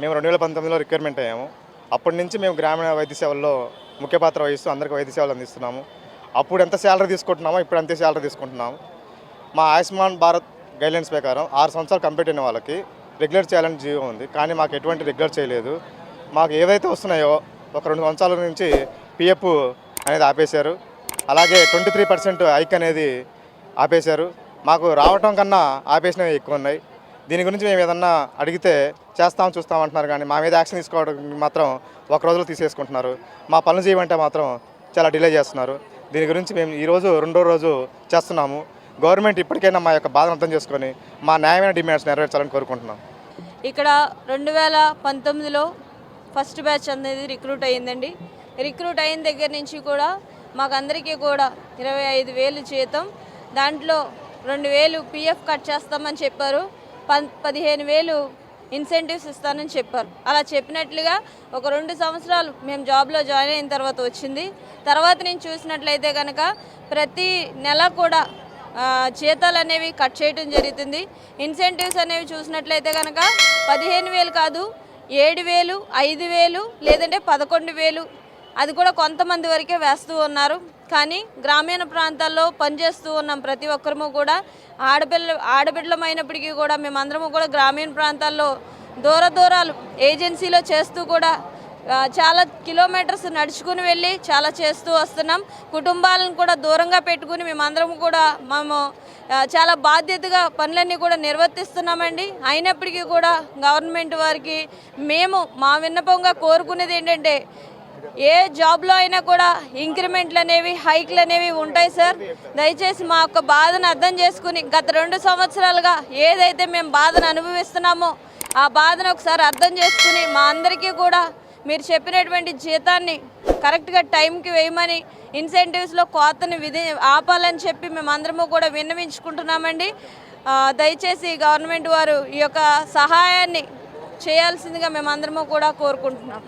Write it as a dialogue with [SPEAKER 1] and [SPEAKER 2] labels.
[SPEAKER 1] మేము రెండు వేల పంతొమ్మిదిలో రిక్వైర్మెంట్ అయ్యాము. అప్పటి నుంచి మేము గ్రామీణ వైద్య సేవల్లో ముఖ్య పాత్ర వహిస్తూ అందరికీ వైద్య సేవలు అందిస్తున్నాము. అప్పుడు ఎంత శాలరీ తీసుకుంటున్నామో ఇప్పుడు అంతే శాలరీ తీసుకుంటున్నాము. మా ఆయుష్మాన్ భారత్ గైడ్లైన్స్ ప్రకారం ఆరు సంవత్సరాలు కంప్లీట్ అయిన వాళ్ళకి రెగ్యులర్ చేయాలని జీవో ఉంది. కానీ మాకు ఎటువంటి రెగ్యులర్ చేయలేదు. మాకు ఏవైతే వస్తున్నాయో ఒక రెండు సంవత్సరాల నుంచి పిఎఫ్ అనేది ఆపేశారు. అలాగే ట్వంటీ త్రీ పర్సెంట్ హైక్ అనేది ఆపేశారు. మాకు రావటం కన్నా ఆపేసినవి ఎక్కువ ఉన్నాయి. దీని గురించి మేము ఏదన్నా అడిగితే చేస్తాం చూస్తాం అంటున్నారు కానీ మా మీద యాక్షన్ తీసుకోవడం మాత్రం ఒక రోజులో తీసేసుకుంటున్నారు. మా పనులు చేయమంటే మాత్రం చాలా డిలే చేస్తున్నారు. దీని గురించి మేము ఈరోజు రెండో రోజు చేస్తున్నాము. గవర్నమెంట్ ఇప్పటికైనా మా యొక్క బాధను అర్థం చేసుకొని మా న్యాయమైన డిమాండ్స్ నెరవేర్చాలని కోరుకుంటున్నాం.
[SPEAKER 2] ఇక్కడ రెండు వేల పంతొమ్మిదిలో ఫస్ట్ బ్యాచ్ అనేది రిక్రూట్ అయ్యిందండి. రిక్రూట్ అయిన దగ్గర నుంచి కూడా మాకందరికీ కూడా ఇరవై ఐదు వేలు జీతం. దాంట్లో రెండు వేలు పిఎఫ్ కట్ చేస్తామని చెప్పారు. పన్ పదిహేను వేలు ఇన్సెంటివ్స్ ఇస్తానని చెప్పారు. అలా చెప్పినట్లుగా ఒక రెండు సంవత్సరాలు మేము జాబ్లో జాయిన్ అయిన తర్వాత వచ్చింది. తర్వాత నేను చూసినట్లయితే కనుక ప్రతి నెల కూడా జీతాలు అనేవి కట్ చేయడం జరుగుతుంది. ఇన్సెంటివ్స్ అనేవి చూసినట్లయితే కనుక పదిహేను వేలు కాదు ఏడు వేలు ఐదు వేలు లేదంటే పదకొండు వేలు అది కూడా కొంతమంది వరకే వేస్తూ ఉన్నారు. కానీ గ్రామీణ ప్రాంతాల్లో పనిచేస్తూ ఉన్నాం ప్రతి ఒక్కరము కూడా ఆడపిల్ల ఆడబిడ్డలమైనప్పటికీ కూడా మేమందరము కూడా గ్రామీణ ప్రాంతాల్లో దూర దూరాలు ఏజెన్సీలో చేస్తూ కూడా చాలా కిలోమీటర్స్ నడుచుకుని వెళ్ళి చాలా చేస్తూ వస్తున్నాం. కుటుంబాలను కూడా దూరంగా పెట్టుకుని మేమందరం కూడా మేము చాలా బాధ్యతగా పనులన్నీ కూడా నిర్వర్తిస్తున్నామండి. అయినప్పటికీ కూడా గవర్నమెంట్ వారికి మేము మా విన్నపంగా కోరుకునేది ఏంటంటే ఏ జాబ్లో అయినా కూడా ఇంక్రిమెంట్లు అనేవి హైక్లు అనేవి ఉంటాయి సార్. దయచేసి మా యొక్క బాధను అర్థం చేసుకుని గత రెండు సంవత్సరాలుగా ఏదైతే మేము బాధను అనుభవిస్తున్నామో ఆ బాధను ఒకసారి అర్థం చేసుకుని మా అందరికీ కూడా మీరు చెప్పినటువంటి జీతాన్ని కరెక్ట్గా టైంకి వేయమని ఇన్సెంటివ్స్లో కోతని విధి ఆపాలని చెప్పి మేము అందరము కూడా విన్నవించుకుంటున్నామండి. దయచేసి గవర్నమెంట్ వారు ఈ యొక్క సహాయాన్ని చేయాల్సిందిగా మేమందరము కూడా కోరుకుంటున్నాం.